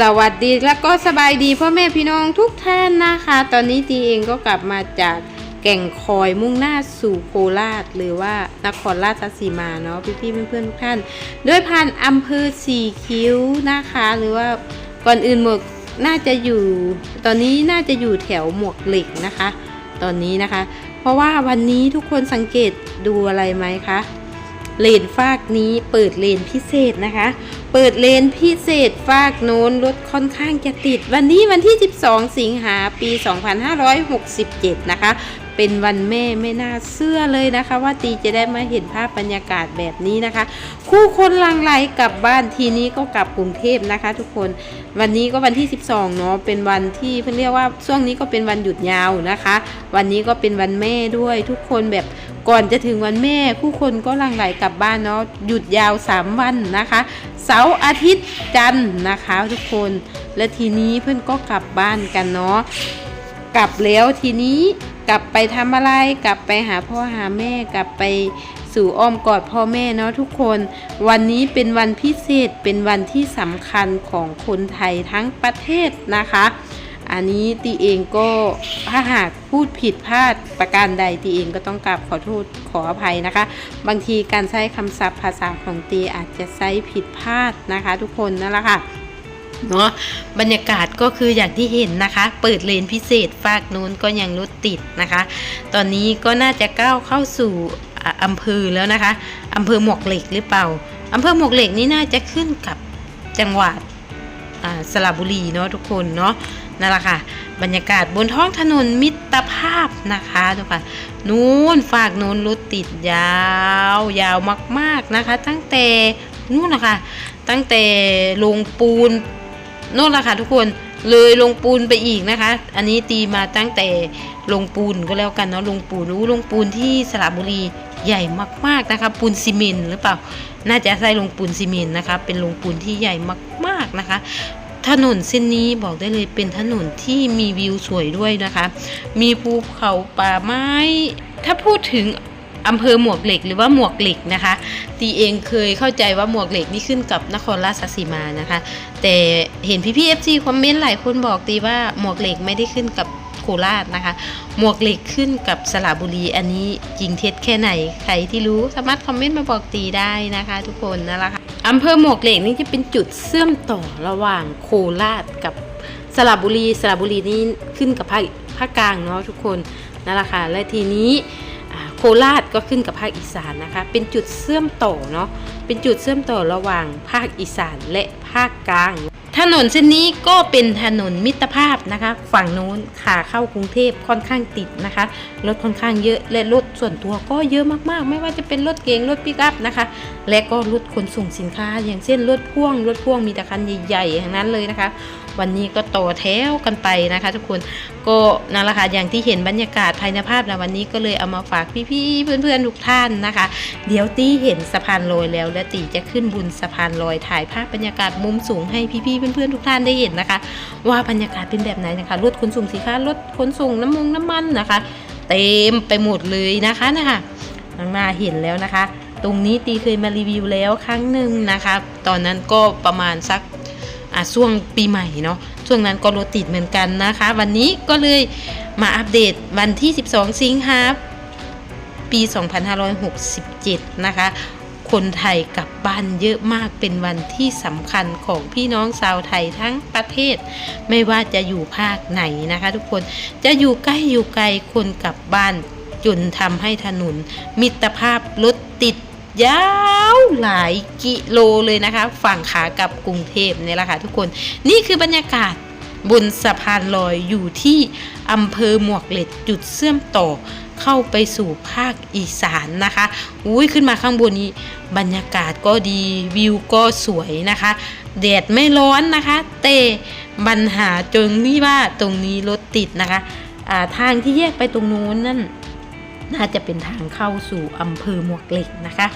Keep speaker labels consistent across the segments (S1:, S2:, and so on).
S1: สวัสดีแล้วก็สบายดีพ่อแม่พี่น้องทุกท่านนะคะ ตอนนี้ตีเองก็กลับมาจากแก่งคอยมุ่งหน้าสู่โคราช หรือว่านครราชสีมาเนาะพี่ๆเพื่อนๆทุกท่าน ด้วยผ่านอำเภอสี่คิ้วนะคะ หรือว่าก่อนอื่นหมวกน่าจะอยู่ ตอนนี้น่าจะอยู่แถวหมวกเหล็กนะคะ ตอนนี้นะคะ เพราะว่าวันนี้ทุกคนสังเกตดูอะไรไหมคะ เลนฟากนี้เปิดเลนพิเศษนะคะ เปิดเลนพิเศษฟากโน้นรถค่อนข้างจะติด วันนี้วันที่ 12 สิงหาปี 2567 นะคะ เป็นวันแม่ไม่น่าเชื่อเลยนะคะ ว่าตีจะได้มาเห็นภาพบรรยากาศแบบนี้นะคะ คู่คนลังไหลกลับบ้านทีนี้ก็กลับกรุงเทพนะคะ ทุกคนวันนี้ก็วันที่ 12เนาะเป็นวันที่เพื่อนเรียกว่าช่วงนี้ก็เป็นวันหยุดยาวนะคะ วันนี้ก็เป็นวันแม่ด้วย ทุกคนแบบก่อนจะถึงวันแม่ผู้คนก็ลังไหลกลับบ้านเนาะหยุดยาว 3 วันนะคะ เสาร์อาทิตย์จันทร์นะคะ ทุกคนและทีนี้เพื่อนก็กลับบ้านกันเนาะกลับแล้วทีนี้ กลับไปทำอะไร กลับไปหาพ่อหาแม่ กลับไปสู่อ้อมกอดพ่อแม่เนาะทุกคน วันนี้เป็นวันพิเศษเป็นวันที่สำคัญของคนไทยทั้งประเทศนะคะ อันนี้ตีเองก็ถ้าหากพูดผิดพลาดประการใดตีเองก็ต้องกราบขอโทษขออภัยนะคะ บางทีการใช้คำศัพท์ภาษาของตีอาจจะใช้ผิดพลาดนะคะ ทุกคนนั่นแหละค่ะ เนาะบรรยากาศก็คืออย่างที่เห็นนะคะ เปิดเลนพิเศษฝากนู้นก็ยังรถติดนะคะ ตอนนี้ก็น่าจะก้าวเข้าสู่อ่าอำเภอแล้วนะคะอำเภอหมวกเหล็กหรือเปล่าอำเภอหมวกเหล็กนี่น่าจะขึ้นกับจังหวัดสระบุรีเนาะทุกคนเนาะนั่นแหละค่ะ บรรยากาศบนท้องถนนมิตรภาพนะคะทุกคนนู้นฝากนู้นรถติดยาว ยาวมากๆนะคะ ตั้งแต่นู่นนะคะ ตั้งแต่ลงปูน นู่นละค่ะทุกคนเลยลงปูนไปอีกนะคะ อันนี้ตีมาตั้งแต่ลงปูนก็แล้วกันเนาะลงปูนรู้ลงปูนที่สระบุรีใหญ่มากๆนะคะปูนซีเมนต์หรือเปล่า น่าจะใช่ลงปูนซีเมนต์นะคะ เป็นลงปูนที่ใหญ่มากๆนะคะ ถนนเส้นนี้บอกได้เลยเป็นถนนที่มีวิวสวยด้วยนะคะ มีภูเขาป่าไม้ ถ้าพูดถึงอำเภอหมวกเหล็กหรือว่าหมวกเหล็กนะคะ ตีเองเคยเข้าใจว่าหมวกเหล็กนี่ขึ้นกับนครราชสีมานะคะ แต่ เห็นพี่พี่เอฟซีคอมเมนต์หลายคนบอกตีว่าหมวกเหล็กไม่ได้ขึ้นกับโคราชนะคะ หมวกเหล็กขึ้นกับสระบุรี อันนี้จริงเท็จแค่ไหน ใครที่รู้สามารถคอมเมนต์มาบอกตีได้นะคะ ทุกคนนั่นแหละค่ะอำเภอหมวกเหล็กนี่จะเป็นจุดเชื่อมต่อระหว่างโคราชกับสระบุรี สระบุรีนี่ขึ้นกับภาคภาคกลางเนาะทุกคนนั่นแหละค่ะ และทีนี้โคราชก็ขึ้นกับภาคอีสานนะคะ เป็นจุดเชื่อมต่อเนาะ เป็นจุดเชื่อมต่อระหว่างภาคอีสานและภาคกลาง ถนนเส้นนี้ก็เป็นถนนมิตรภาพนะคะ ฝั่งนู้นขาเข้ากรุงเทพค่อนข้างติดนะคะรถค่อนข้างเยอะและรถส่วนตัวก็เยอะมากๆ ไม่ว่าจะเป็นรถเก๋งรถปิกอัพนะคะ และก็รถขนส่งสินค้า อย่างเช่นรถพ่วงรถพ่วงมีแต่คันใหญ่ๆอย่างนั้นเลยนะคะ วันนี้ก็ต่อแถวกันไปนะคะ ทุกคนก็นั่นแหละค่ะอย่างที่เห็นบรรยากาศภายในภาพนะวันนี้ก็เลยเอามาฝากพี่ๆเพื่อนๆทุกท่านนะคะ เดี๋ยวตีเห็นสะพานลอยแล้ว และตีจะขึ้นบุญสะพานลอยถ่ายภาพบรรยากาศมุมสูงให้พี่ๆเพื่อนๆทุกท่านได้เห็นนะคะ ว่าบรรยากาศเป็นแบบไหนนะคะรถขนส่งสินค้ารถขนส่งน้ำมงน้ำมันนะคะ เต็มไปหมดเลยนะคะนะคะข้างหน้าเห็นแล้วนะคะ ตรงนี้ตีเคยมารีวิวแล้วครั้งหนึ่งนะคะ ตอนนั้นก็ประมาณสัก อะช่วงปีใหม่เนาะช่วงนั้นก็รถติดเหมือนกันนะคะ วันนี้ก็เลยมาอัปเดตวันที่ 12 สิงหาปี 2567 นะคะ คนไทยกลับบ้านเยอะมากเป็นวันที่สำคัญของพี่น้องชาวไทยทั้งประเทศ ไม่ว่าจะอยู่ภาคไหนนะคะ ทุกคนจะอยู่ใกล้อยู่ไกลคนกลับบ้านจนทำให้ถนนมิตรภาพรถติด ยาวหลายกิโลเลยนะคะ ฝั่งขากับกรุงเทพเนี่ยแหละค่ะทุกคนนี่คือบรรยากาศบนสะพานลอยอยู่ที่อำเภอหมวกเหล็กจุดเชื่อมต่อเข้าไปสู่ภาคอีสานนะคะอุ้ยขึ้นมาข้างบนนี้บรรยากาศก็ดีวิวก็สวยนะคะแดดไม่ร้อนนะคะ แต่ปัญหาจงที่ว่าตรงนี้รถติดนะคะอ่าทางที่แยกไปตรงนู้นนั่น น่าจะเป็นทางเข้าสู่อำเภอหมวกเหล็กนะคะ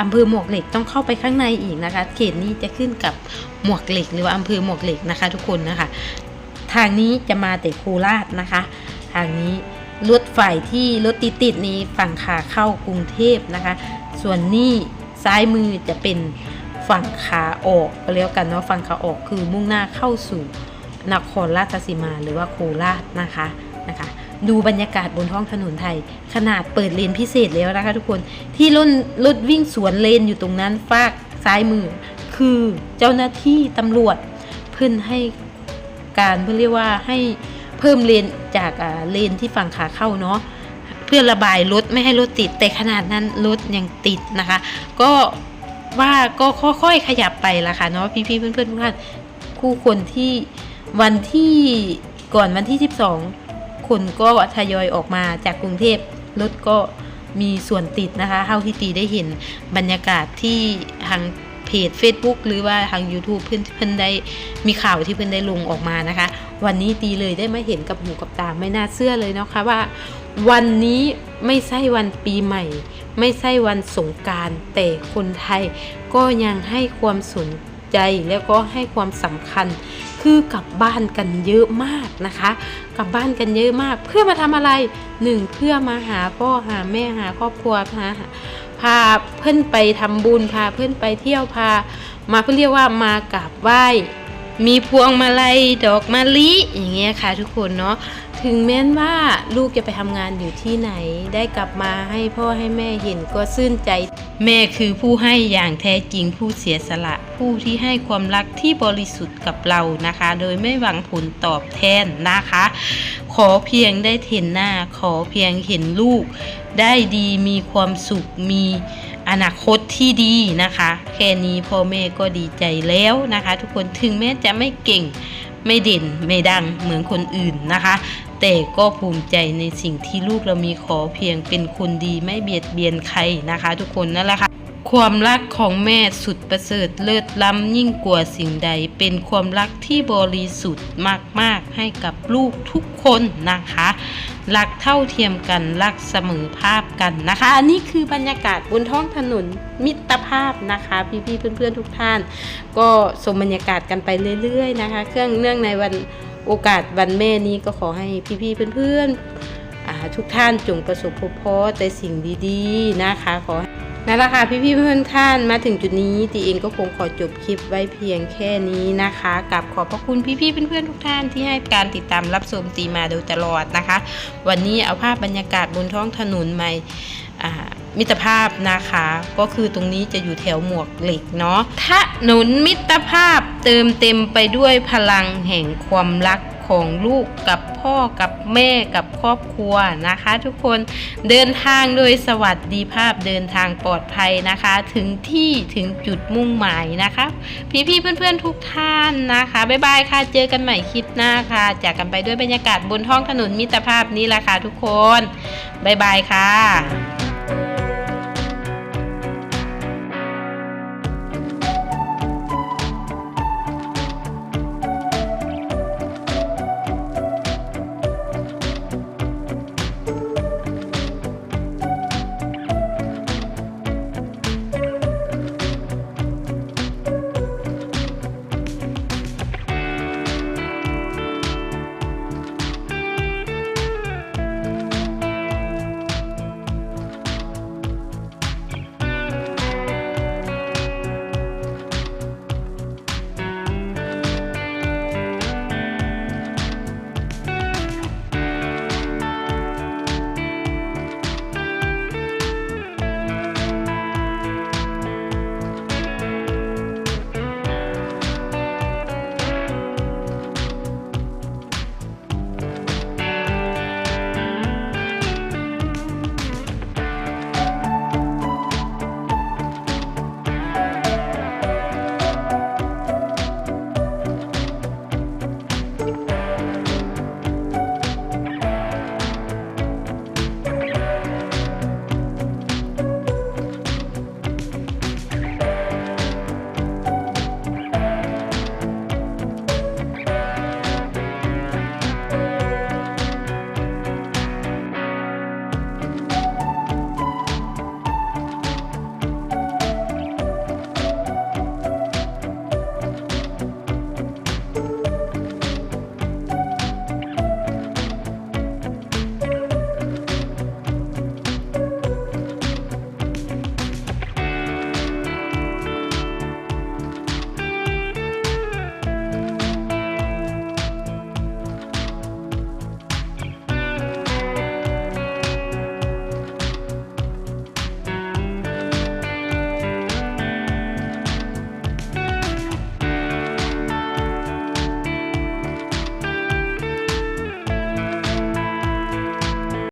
S1: อำเภอหมวกเหล็กต้องเข้าไปข้างในอีกนะคะ เขตนี้จะขึ้นกับหมวกเหล็ก หรือว่าอำเภอหมวกเหล็กนะคะ ทุกคนนะคะ ทางนี้จะมาแต่โคราชนะคะ ทางนี้รถฝ่ายที่รถติดติดๆนี้ฝั่งขาเข้ากรุงเทพนะคะ ส่วนนี้ซ้ายมือจะเป็นฝั่งขาออกก็เรียกกันเนาะฝั่งขาออกคือมุ่งหน้าเข้าสู่นครราชสีมาหรือว่าโคราชนะคะนะคะ ดูบรรยากาศบนท้องถนนไทย ขนาดเปิดเลนพิเศษแล้วนะคะทุกคนที่รถรถวิ่งสวนเลนอยู่ตรงนั้นฝากซ้ายมือ คือเจ้าหน้าที่ตำรวจเพิ่นให้การเพื่อเรียกว่าให้เพิ่มเลนจากเลนที่ฝั่งขาเข้าเนาะเพื่อระบายรถไม่ให้รถติดแต่ขนาดนั้นรถยังติดนะคะ ก็ว่าก็ค่อยๆขยับไปละค่ะเนาะพี่ๆเพื่อนๆทุกท่านคู่คนที่วันที่ก่อนวันที่ 12 คนก็ทยอยออกมาจากกรุงเทพรถก็มีส่วนติดนะคะเท่าที่ตีได้เห็นบรรยากาศที่ทางเพจ Facebook หรือว่าทาง YouTube เพื่อนเพื่อนได้มีข่าวที่เพื่อนได้ลงออกมานะคะ วันนี้ตีเลยได้มาเห็นกับหูกับตาไม่น่าเชื่อเลยนะคะว่า วันนี้ไม่ใช่วันปีใหม่ ไม่ใช่วันสงการแต่คนไทยก็ยังให้ความสน ใจแล้วก็ให้ความสำคัญ คือกลับบ้านกันเยอะมากนะคะ กลับบ้านกันเยอะมาก เพื่อมาทำอะไรหนึ่งเพื่อมาหาพ่อหาแม่หาครอบครัวพาพาเพื่อนไปทำบุญพาเพื่อนไปเที่ยวพา มาเพื่อเรียกว่ามากราบไหว้มีพวงมาลัยดอกมะลิอย่างเงี้ยค่ะทุกคนเนาะ ถึงแม้นว่าลูกจะไปทำงานอยู่ที่ไหน ได้กลับมาให้พ่อให้แม่เห็นก็ซื่นใจ แม่คือผู้ให้อย่างแท้จริงผู้เสียสละ ผู้ที่ให้ความรักที่บริสุทธิ์กับเรานะคะ โดยไม่หวังผลตอบแทนนะคะ ขอเพียงได้เห็นหน้า ขอเพียงเห็นลูก ได้ดีมีความสุขมีอนาคตที่ดีนะคะ แค่นี้พ่อแม่ก็ดีใจแล้วนะคะ ทุกคนถึงแม้จะไม่เก่งไม่เด่นไม่ดังเหมือนคนอื่นนะคะ แต่ก็ภูมิใจในสิ่งที่ลูกเรามีขอเพียงเป็นคนดีไม่เบียดเบียนใครนะคะ ทุกคนนั่นแหละค่ะความรักของแม่สุดประเสริฐเลิศล้ำยิ่งกว่าสิ่งใด เป็นความรักที่บริสุทธิ์มาก ๆ ให้กับลูกทุกคนนะคะ รักเท่าเทียมกันรักเสมอภาพกันนะคะ อันนี้คือบรรยากาศบนท้องถนนมิตรภาพนะคะ พี่ๆเพื่อนๆทุกท่าน ก็ชมบรรยากาศกันไปเรื่อย ๆ นะคะ เครื่องเนื่องในวัน โอกาสวันแม่นี้ก็ขอให้พี่ๆเพื่อนๆอ่าทุกท่านจงประสบพบพบแต่สิ่งดีๆนะคะ ขอนั่นแหละค่ะพี่ๆเพื่อนๆท่านมาถึงจุดนี้ตีเองก็คงขอจบคลิปไว้เพียงแค่นี้นะคะกับขอบพระคุณพี่ๆเพื่อนๆทุกท่านที่ให้การติดตามรับชมตีมาโดยตลอดนะคะ วันนี้เอาภาพบรรยากาศบนท้องถนนใหม่อ่า มิตรภาพนะคะ ก็คือตรงนี้จะอยู่แถวหมวกเหล็กเนาะถนนมิตรภาพเติมเต็มไปด้วยพลังแห่งความรักของลูกกับพ่อกับแม่กับครอบครัวนะคะ ทุกคนเดินทางโดยสวัสดีภาพเดินทางปลอดภัยนะคะ ถึงที่ถึงจุดมุ่งหมายนะคะ พี่ๆเพื่อนๆทุกท่านนะคะบ๊ายบายค่ะเจอกันใหม่คลิปหน้าค่ะ จากกันไปด้วยบรรยากาศบนท้องถนนมิตรภาพนี้แหละค่ะทุกคนบ๊ายบายค่ะ